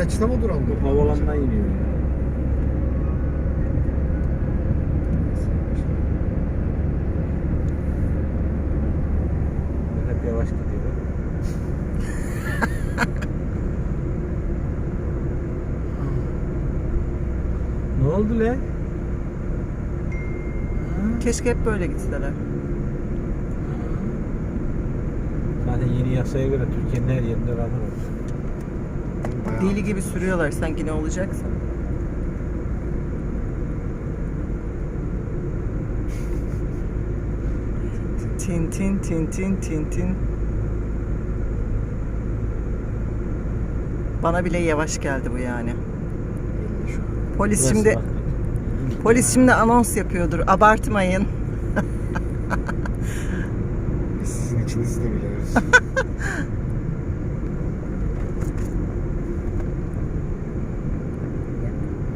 Açıda mı duralım? Bu havalandan iniyor. Hep yavaş gidiyor. ne oldu lan? Keşke hep böyle gitseler. Zaten yeni yasaya göre Türkiye'nin her yerinde radar olmuş. Deli gibi sürüyorlar sanki ne olacaksa. Tin tin tin tin tin tin. Bana bile yavaş geldi bu yani. Polis şimdi polis şimdi anons yapıyordur. Abartmayın. Biz sizin içinizi de biliyoruz.